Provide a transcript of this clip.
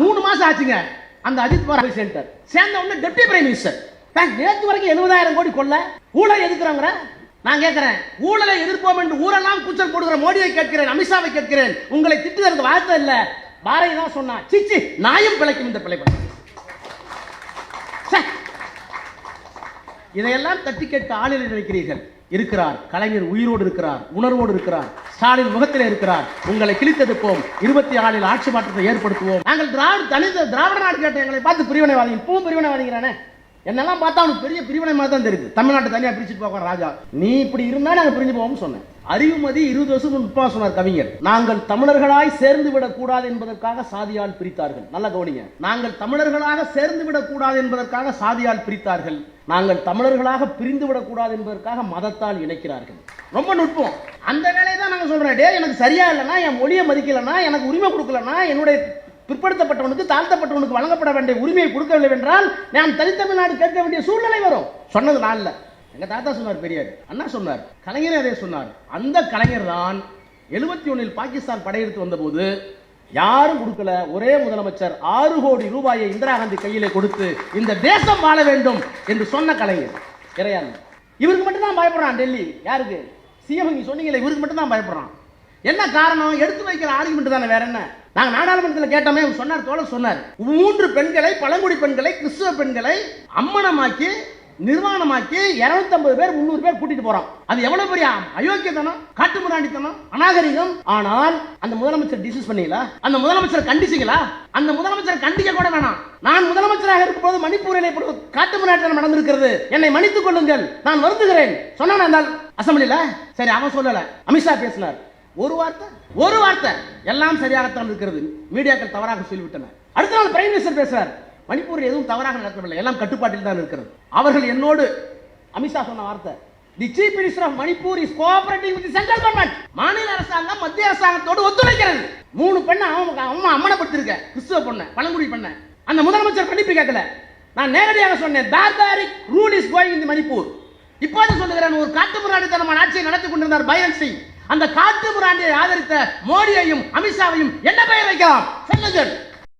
மூணு மாசம் ஆச்சுங்க. அந்த அஜித் பவார் சென்டர் சேர்ந்த உடனே டெப்டி பிரைம் மினிஸ்டர் தான் நேற்று வரைக்கும் எழுபதாயிரம் கோடி கொள்ள ஊழல் எதுக்குறவங்க நான் கேட்கிறேன் ஊழலை எதிர்ப்போம் என்று ஊரெல்லாம் கூச்சல் போடுகிற மோடியை கேட்கிறேன் அமித்ஷாவை கேட்கிறேன். உங்களை திட்டுதற்கு வார்த்தை இல்ல. பாரதி தான் சொன்னா சிச்சி நாயும் பிழைக்கும் இந்த பிழைப்பு. இதையெல்லாம் தட்டி கேட்க ஆளுநர் நினைக்கிறீர்கள். இருக்கிறார். கலைஞர் உயிரோடு இருக்கிறார். உணர்வோடு இருக்கிறார். ஸ்டாலின் முகத்தில் இருக்கிறார். உங்களை கிழித்தெடுப்போம் இருபத்தி ஆறில் ஆட்சி மாற்றத்தை ஏற்படுத்துவோம். நாங்கள் திராவிட தனித்த திராவிட நாடு கேட்ட எங்களை பார்த்து பிரிவினைவாதி இப்பவும் பிரிவினைவாதிங்கிறானே என்னெல்லாம் பார்த்தா அவனுக்கு பெரிய பிரிவினை மாதிரி தான் தெரியுது. தமிழ்நாட்டை தனியாக பிரிச்சுட்டு போக ராஜா. நீ இப்படி இருந்தா நாங்கள் பிரிஞ்சு போவோம்னு சொன்னேன். அறிவுமதி இருபது வருஷம் முன்பா சொன்னார் கவிஞர். நாங்கள் தமிழர்களாய் சேர்ந்து விடக் கூடாது என்பதற்காக சாதியால் பிரித்தார்கள். நல்ல கவனிங்க. நாங்கள் தமிழர்களாக சேர்ந்து விடக் கூடாது என்பதற்காக சாதியால் பிரித்தார்கள். நாங்கள் தமிழர்களாக பிரிந்து விடக்கூடாது என்பதற்காக மதத்தால் இணைக்கிறார்கள். ரொம்ப நுட்பம். அந்த வேலையை தான் நாங்க சொல்றேன் டே எனக்கு சரியா இல்லைன்னா என் மொழியை மதிக்கலன்னா எனக்கு உரிமை கொடுக்கலன்னா என்னுடைய பிற்படுத்தப்பட்டவனுக்கு தாழ்த்தப்பட்டவனுக்கு வழங்கப்பட வேண்டிய உரிமையை கொடுக்கவில்லை என்றால் நான் தனித்தமிழ்நாடு கேட்க வேண்டிய சூழ்நிலை வரும். சொன்னது நான் இல்லை. எங்க தாத்தா சொன்னார் பெரியார். அண்ணா சொன்னார் கலைஞர் அதே சொன்னார். அந்த கலைஞர் தான் எழுபத்தி ஒன்னில் பாகிஸ்தான் படையெடுத்து வந்தபோது யாரும் கொடுக்கல. ஒரே முதலமைச்சர் ஆறு கோடி ரூபாயை இந்திரா காந்தி கையிலே கொடுத்து இந்த தேசம் வாழ வேண்டும் என்று சொன்ன கலைஞர். இறையான். இவருக்கு மட்டும் தான் பயப்படுறான் டெல்லி. யாருக்கு? சிஎம் நீங்க சொன்னீங்களே இவருக்கு மட்டும் தான் பயப்படுறான். என்ன காரணம்? எடுத்து வைக்கிற ஆர்குமெண்ட் தானே வேற என்ன? நாங்க நாடாளுமன்றத்தில் கேட்டோமே சொன்னார் தோழர் சொன்னார். மூன்று பெண்களை பழங்குடி பெண்களை கிறிஸ்துவ பெண்களை அம்மனமாக்கி நிர்வாணமாக்கி 250 பேர் முந்நூறு பேர் கூட்டிட்டு போறான் அது எவ்வளவு பெரிய அயோக்கியத்தனம் காட்டு முராண்டித்தனம் அநாகரிகம்? ஆனால் அந்த முதலமைச்சர் டிசிஸ் பண்ணீங்களா? அந்த முதலமைச்சர் கண்டிச்சிங்களா? அந்த முதலமைச்சர் கண்டிக்க கூட வேணாம். நான் முதலமைச்சராக இருக்கும் போது மணிப்பூரில் காட்டு காட்டுமிராண்டித்தனம் நடந்திருக்கிறது. என்னை மன்னித்துக் கொள்ளுங்கள். நான் வருந்துகிறேன். சொன்னான் அந்த அசம்பிளில சரி அவன் சொல்லல. அமித்ஷா பேசினார். ஒரு வார்த்தை ஒரு வார்த்தை. எல்லாம் சரியாகத்தான் இருக்கிறது. மீடியாக்கள் தவறாக சொல்லிவிட்டனர் அடுத்த நாள் பிரைம் மினிஸ்டர் பேசுறார். மணிப்பூரில் எதுவும் தவறாக நடக்கவில்லை. எல்லாம் கட்டுப்பாட்டில் தான் இருக்கிறது. அவர்கள் என்னோடு அமித்ஷா சொன்ன வார்த்தை the chief minister of Manipur is cooperating with central government மாநில அரசாங்கம் மத்திய அரசாங்கத்தோடு ஒத்துழைக்கிறது. மூணு பெண்ணை அவன் அம்மா அம்மனப்படுத்திருக்க கிறிஸ்துவ பொண்ணை பழங்குடி பெண்ணை. அந்த முதலமைச்சர் கண்டிப்பு கேட்கல. நான் நேரடியாக சொன்னேன் பார்பாரிக் ரூல் இஸ் கோயிங் இந்த மணிப்பூர் இப்போது சொல்லுகிறேன் ஒரு காட்டுமிராண்டித்தனமான ஆட்சியை நடத்தி கொண்டிருந்தார் பைரன் சிங். அந்த காட்டுமிராண்டியை ஆதரித்த மோடியையும் அமித்ஷாவையும் என்ன பெயர் வைக்கலாம்? சொல்லுங்கள்.